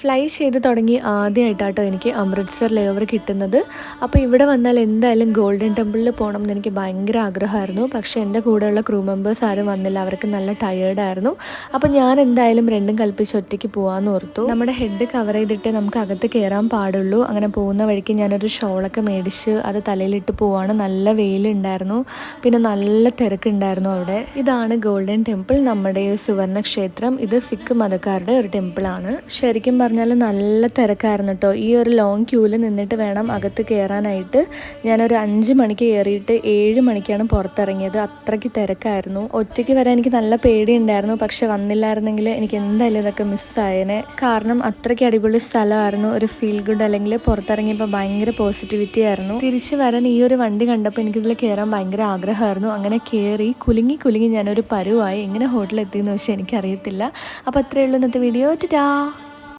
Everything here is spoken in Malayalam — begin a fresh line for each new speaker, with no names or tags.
ഫ്ലൈ ചെയ്ത് തുടങ്ങി ആദ്യമായിട്ടാട്ടോ എനിക്ക് അമൃത്സർ ലേ ഓവർ കിട്ടുന്നത്. അപ്പോൾ ഇവിടെ വന്നാൽ എന്തായാലും ഗോൾഡൻ ടെമ്പിളിൽ പോകണം എന്ന് എനിക്ക് ഭയങ്കര ആഗ്രഹമായിരുന്നു. പക്ഷേ എന്റെ കൂടെയുള്ള ക്രൂ മെമ്പേഴ്സ് ആരും വന്നില്ല. അവർക്ക് നല്ല ടയേർഡായിരുന്നു അപ്പോൾ ഞാൻ എന്തായാലും രണ്ടും കൽപ്പിച്ച് ഒറ്റയ്ക്ക് പോകാമെന്ന് ഓർത്തു. നമ്മുടെ ഹെഡ് കവർ ചെയ്തിട്ട് നമുക്ക് അകത്ത് കയറാൻ പാടുള്ളൂ. അങ്ങനെ പോകുന്ന വഴിക്ക് ഞാനൊരു ഷോളൊക്കെ മേടിച്ച് അത് തലയിലിട്ട് പോവാണ്. നല്ല വെയിലുണ്ടായിരുന്നു. പിന്നെ നല്ല തിരക്കുണ്ടായിരുന്നു അവിടെ. ഇതാണ് ഗോൾഡൻ ടെമ്പിൾ നമ്മുടെ സുവർണ ക്ഷേത്രം ഇത് സിഖ് മതക്കാരുടെ ഒരു ടെമ്പിളാണ് ശരിക്കും പറഞ്ഞാൽ നല്ല തിരക്കായിരുന്നു കേട്ടോ ഈ ഒരു ലോങ് ക്യൂവിൽ നിന്നിട്ട് വേണം അകത്ത് കയറാനായിട്ട് ഞാനൊരു അഞ്ച് മണിക്ക് കയറിയിട്ട് ഏഴ് മണിക്കാണ് പുറത്തിറങ്ങിയത്. അത്രയ്ക്ക് തിരക്കായിരുന്നു. ഒറ്റയ്ക്ക് വരാൻ എനിക്ക് നല്ല പേടിയുണ്ടായിരുന്നു. പക്ഷെ വന്നില്ലായിരുന്നെങ്കിൽ എനിക്ക് എന്തായാലും ഇതൊക്കെ മിസ്സായേനെ കാരണം അത്രയ്ക്ക് അടിപൊളി സ്ഥലമായിരുന്നു. ഒരു ഫീൽ ഗുഡ് അല്ലെങ്കിൽ പുറത്തിറങ്ങിയപ്പോൾ ഭയങ്കര പോസിറ്റിവിറ്റി ആയിരുന്നു. തിരിച്ചു വരാൻ ഈ ഒരു വണ്ടി കണ്ടപ്പോൾ എനിക്കിതിൽ കയറാൻ ഭയങ്കര ആഗ്രഹമായിരുന്നു. അങ്ങനെ കയറി കുലുങ്ങി കുലുങ്ങി ഞാനൊരു പരുവായി. എങ്ങനെ ഹോട്ടലിൽ എത്തിയെന്ന് വെച്ചാൽ എനിക്കറിയത്തില്ല. അപ്പോൾ അത്രയേ ഉള്ളൂ ഇന്നത്തെ വീഡിയോ ടാ